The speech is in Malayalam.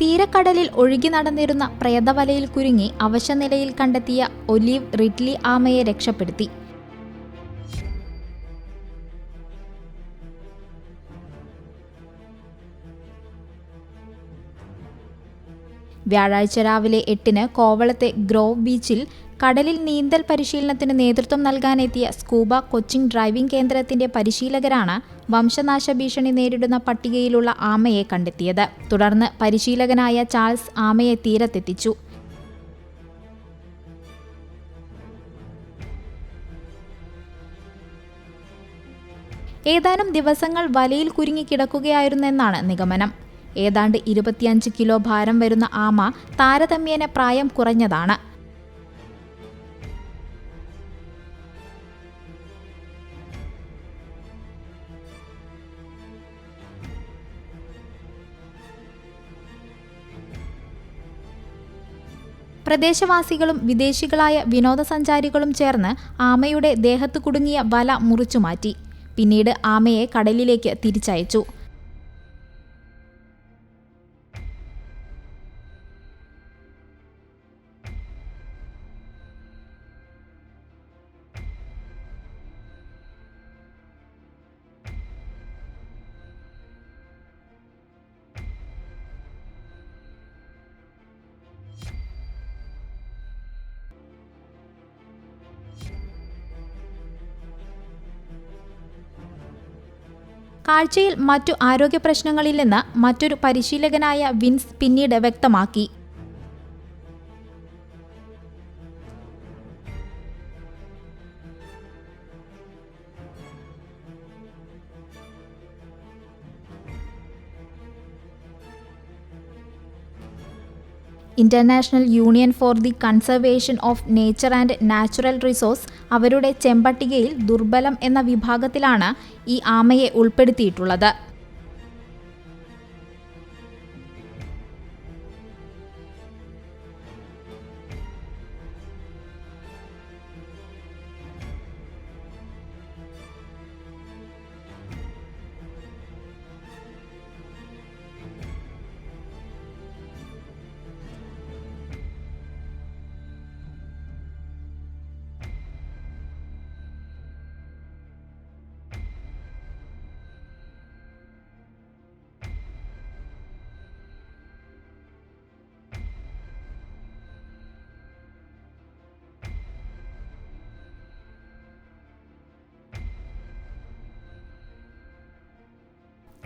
തീരക്കടലിൽ ഒഴുകി നടന്നിരുന്ന പ്രേതവലയിൽ കുരുങ്ങി അവശനിലയിൽ കണ്ടെത്തിയ ഒലീവ് റിഡ്ലി ആമയെ രക്ഷപ്പെടുത്തി. വ്യാഴാഴ്ച രാവിലെ എട്ടിന് കോവളത്തെ ഗ്രോവ് ബീച്ചിൽ കടലിൽ നീന്തൽ പരിശീലനത്തിന് നേതൃത്വം നൽകാനെത്തിയ സ്കൂബ കൊച്ചിങ് ഡ്രൈവിംഗ് കേന്ദ്രത്തിന്റെ പരിശീലകരാണ് വംശനാശ ഭീഷണി നേരിടുന്ന പട്ടികയിലുള്ള ആമയെ കണ്ടെത്തിയത്. തുടർന്ന് പരിശീലകനായ ചാൾസ് ആമയെ തീരത്തെത്തിച്ചു. ഏതാനും ദിവസങ്ങൾ വലയിൽ കുരുങ്ങി കിടക്കുകയായിരുന്നെന്നാണ് നിഗമനം. ഏതാണ്ട് ഇരുപത്തിയഞ്ച് കിലോ ഭാരം വരുന്ന ആമ താരതമ്യേന പ്രായം കുറഞ്ഞതാണ്. പ്രദേശവാസികളും വിദേശികളായ വിനോദസഞ്ചാരികളും ചേർന്ന് ആമയുടെ ദേഹത്തു കുടുങ്ങിയ വല മുറിച്ചുമാറ്റി. പിന്നീട് ആമയെ കടലിലേക്ക് തിരിച്ചയച്ചു. കാഴ്ചയിൽ മറ്റു ആരോഗ്യ പ്രശ്നങ്ങളില്ലെന്ന് മറ്റൊരു പരിശീലകനായ വിൻസ് പിന്നീട് വ്യക്തമാക്കി. International union for the conservation of nature and natural resource അവരുടെ ചെമ്പട്ടികയിൽ ദുർബലം എന്ന വിഭാഗത്തിലാണ് ഈ ആമയെ ഉൾപ്പെടുത്തിയിട്ടുള്ളത്.